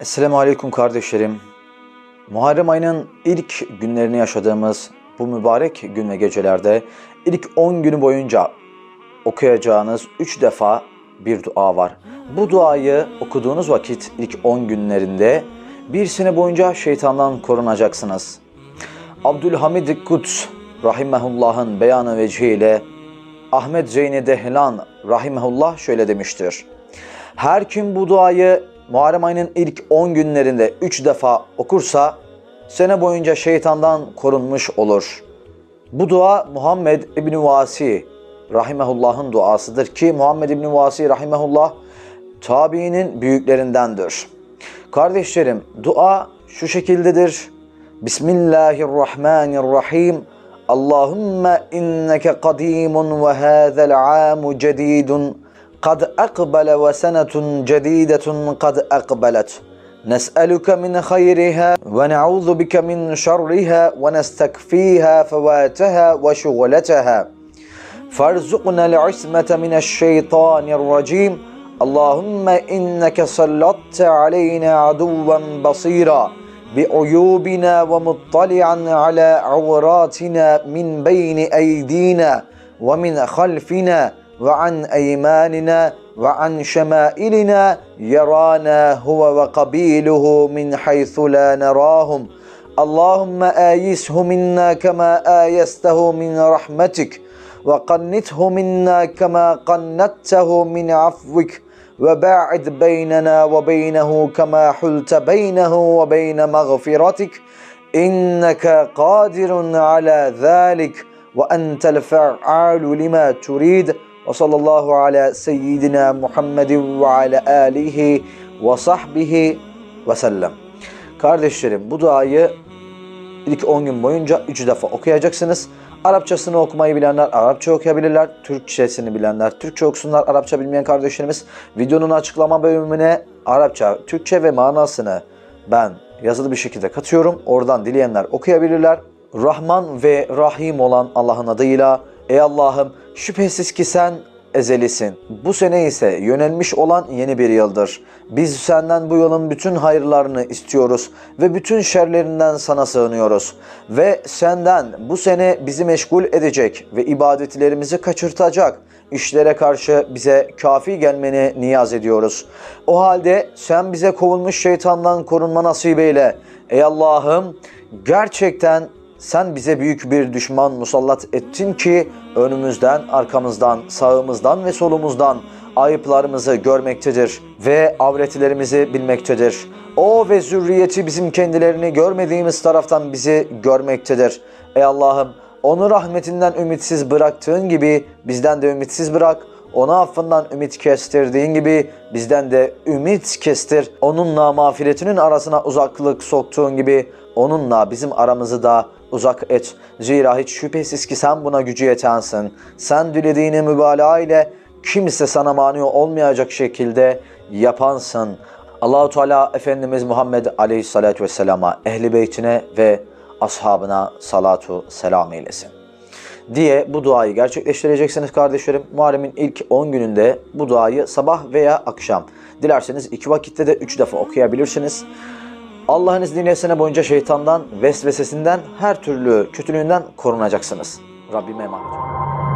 Esselamu Aleyküm kardeşlerim. Muharrem ayının ilk günlerini yaşadığımız bu mübarek gün ve gecelerde ilk 10 günü boyunca okuyacağınız 3 defa bir dua var. Bu duayı okuduğunuz vakit ilk 10 günlerinde bir sene boyunca şeytandan korunacaksınız. Abdülhamid Kuds Rahimehullah'ın beyanı vecihiyle Ahmet Zeyni Dehlan Rahimehullah şöyle demiştir. Her kim bu duayı Muharrem ayının ilk 10 günlerinde 3 defa okursa sene boyunca şeytandan korunmuş olur. Bu dua Muhammed İbni Vasi Rahimehullah'ın duasıdır ki Muhammed İbni Vasi Rahimehullah tabiinin büyüklerindendir. Kardeşlerim dua şu şekildedir. Bismillahirrahmanirrahim. Allahümme inneke kadimun ve hâzel âmu cedidun. قد أقبل وسنة جديدة قد أقبلت. نسألك من خيرها ونعوذ بك من شرها ونستكفيها فواتها وشغلتها. فارزقنا العصمة من الشيطان الرجيم. اللهم إنك سلطت علينا عدوا بصيرا بعيوبنا ومطلعا على عوراتنا من بين أيدينا ومن خلفنا وعن أيماننا وعن شمائلنا يرانا هو وقبيله من حيث لا نراهم. اللهم آيسه منا كما آيسته من رحمتك وقنته منا كما قنته من عفوك وباعد بيننا وبينه كما حلت بينه وبين مغفرتك. إنك قادر على ذلك وأنت الفعال لما تريد. Ve sallallahu ala seyyidina Muhammedin ve ala alihi ve sahbihi ve sellem. Kardeşlerim bu duayı ilk 10 gün boyunca 3 defa okuyacaksınız. Arapçasını okumayı bilenler Arapça okuyabilirler. Türkçesini bilenler Türkçe okusunlar. Arapça bilmeyen kardeşlerimiz videonun açıklama bölümüne Arapça, Türkçe ve manasını ben yazılı bir şekilde katıyorum. Oradan dileyenler okuyabilirler. Rahman ve Rahim olan Allah'ın adıyla Ey Allah'ım şüphesiz ki sen ezelisin. Bu sene ise yönelmiş olan yeni bir yıldır. Biz senden bu yılın bütün hayırlarını istiyoruz ve bütün şerlerinden sana sığınıyoruz. Ve senden bu sene bizi meşgul edecek ve ibadetlerimizi kaçırtacak işlere karşı bize kafi gelmeni niyaz ediyoruz. O halde sen bize kovulmuş şeytandan korunma nasip eyle. Ey Allah'ım gerçekten sen bize büyük bir düşman musallat ettin ki önümüzden, arkamızdan, sağımızdan ve solumuzdan ayıplarımızı görmektedir ve avretlerimizi bilmektedir. O ve zürriyeti bizim kendilerini görmediğimiz taraftan bizi görmektedir. Ey Allah'ım onu rahmetinden ümitsiz bıraktığın gibi bizden de ümitsiz bırak. Ona affından ümit kestirdiğin gibi bizden de ümit kestir. Onunla mağfiretinin arasına uzaklık soktuğun gibi onunla bizim aramızı da uzak et. Zira hiç şüphesiz ki sen buna gücü yetensin. Sen dilediğini mübalağa ile kimse sana mani olmayacak şekilde yapansın. Allahu Teala Efendimiz Muhammed Aleyhisselatü Vesselam'a, ehli beytine ve ashabına salatu selam eylesin diye bu duayı gerçekleştireceksiniz kardeşlerim. Muharrem'in ilk 10 gününde bu duayı sabah veya akşam dilerseniz iki vakitte de 3 defa okuyabilirsiniz. Allah'ın izniyle sene boyunca şeytandan, vesvesesinden, her türlü kötülüğünden korunacaksınız. Rabbime emanet olun.